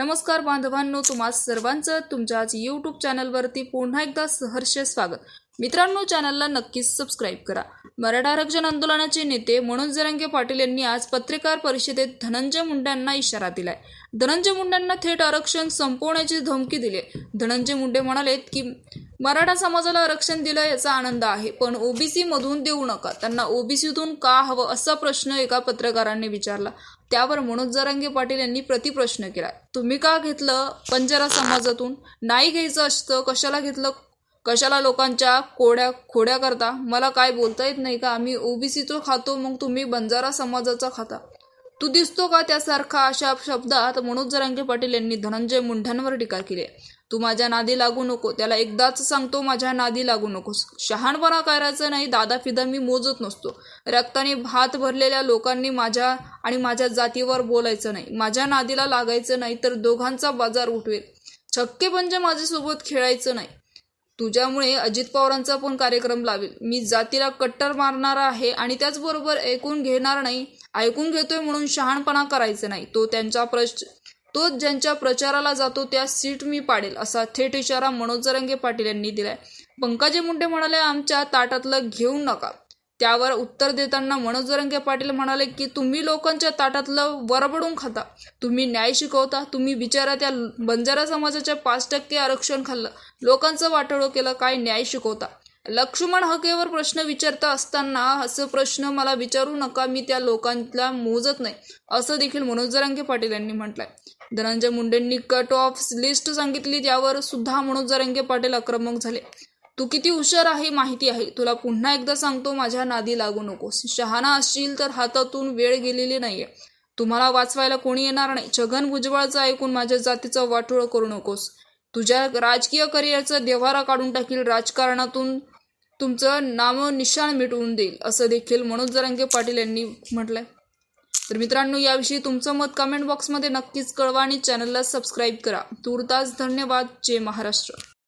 नमस्कार बांधवांनो तुम्हा सर्वांचं तुमच्याच यूट्यूब चॅनलवरती पुन्हा एकदा सहर्ष स्वागत. मित्रांनो चॅनलला नक्कीच सबस्क्राईब करा. मराठा आरक्षण आंदोलनाचे नेते मनोज जरांगे पाटील यांनी आज पत्रकार परिषदेत धनंजय मुंडेंना इशारा दिलाय. धनंजय मुंडेंना थेट आरक्षण संपवण्याची धमकी दिली धनंजय मुंडे म्हणालेत की मराठा समाजाला आरक्षण दिलं याचा आनंद आहे पण ओबीसी मधून देऊ नका. त्यांना ओबीसीतून का हवं असा प्रश्न एका पत्रकारांनी विचारला. त्यावर मनोज जरांगे पाटील यांनी प्रतिप्रश्न केला. तुम्ही का घेतलं? बंजारा समाजातून? नाही घ्यायचं असतं कशाला घेतलं? कशाला लोकांच्या कोड्या खोड्या करता? मला काय बोलता येत नाही का? आम्ही ओबीसीचं खातो मग तुम्ही बंजारा समाजाचा खाता. तू दिसतो का त्यासारखा अशा शब्दात? मनोज जरांगे पाटील यांनी धनंजय मुंढ्यांवर टीका केली आहे. तू माझ्या नादी लागू नको. त्याला एकदाच सांगतो माझ्या नादी लागू नकोस शहाणपणा करायचं नाही दादा फिदा मी मोजत नसतो. रक्ताने भात भरलेल्या लोकांनी माझ्या आणि माझ्या जातीवर बोलायचं नाही. माझ्या नादीला लागायचं नाही तर दोघांचा बाजार उठवेल. छक्के पंजे माझ्यासोबत खेळायचं नाही. तुझ्यामुळे अजित पवारांचा पण कार्यक्रम लावेल. मी जातीला कट्टर मारणारा आहे आणि त्याचबरोबर ऐकून घेणार नाही ऐकून घेतोय म्हणून शहाणपणा करायचं नाही. तो त्यांच्या प्रच तो ज्यांच्या प्रचाराला जातो त्या सीट मी पाडेल असा थेट इशारा मनोज जरंगे पाटील यांनी दिलाय. पंकजे मुंडे म्हणाले आमच्या ताटातलं घेऊ नका. त्यावर उत्तर देताना मनोज जरंगे पाटील म्हणाले की तुम्ही लोकांच्या ताटातलं वरबडून खाता. तुम्ही न्याय शिकवता. तुम्ही बिचारा त्या बंजारा समाजाच्या पाच टक्के आरक्षण खाल्लं. लोकांचं वाटोळं केलं. काय न्याय शिकवता? लक्ष्मण हकेवर प्रश्न विचारता असताना असं प्रश्न मला विचारू नका. मी त्या लोकांना मोजत नाही. असं देखील मनोज जरांगे पाटील यांनी म्हटलंय. धनंजय मुंडेंनी कट ऑफ लिस्ट सांगितली. त्यावर सुद्धा मनोज जरांगे पाटील आक्रमक झाले. तू किती हुशार आहे माहिती आहे. तुला पुन्हा एकदा सांगतो माझ्या नादी लागू नकोस. शहाणा असशील तर हातातून वेळ गेलेली नाहीये. तुम्हाला वाचवायला कोणी येणार नाही. छगन भुजबळचं ऐकून माझ्या जातीचा वाटोळ करू नकोस. तुझ्या राजकीय करिअरचा देवारा काढून टाकील. राजकारणातून तुमचं नाम निशाण मिटवून देईल असं देखील मनोज जरांगे पाटील यांनी म्हटलंय. तर मित्रांनो याविषयी तुमचं मत कमेंट बॉक्समध्ये नक्कीच कळवा आणि चॅनलला सबस्क्राईब करा. तुर्तास धन्यवाद. जय महाराष्ट्र.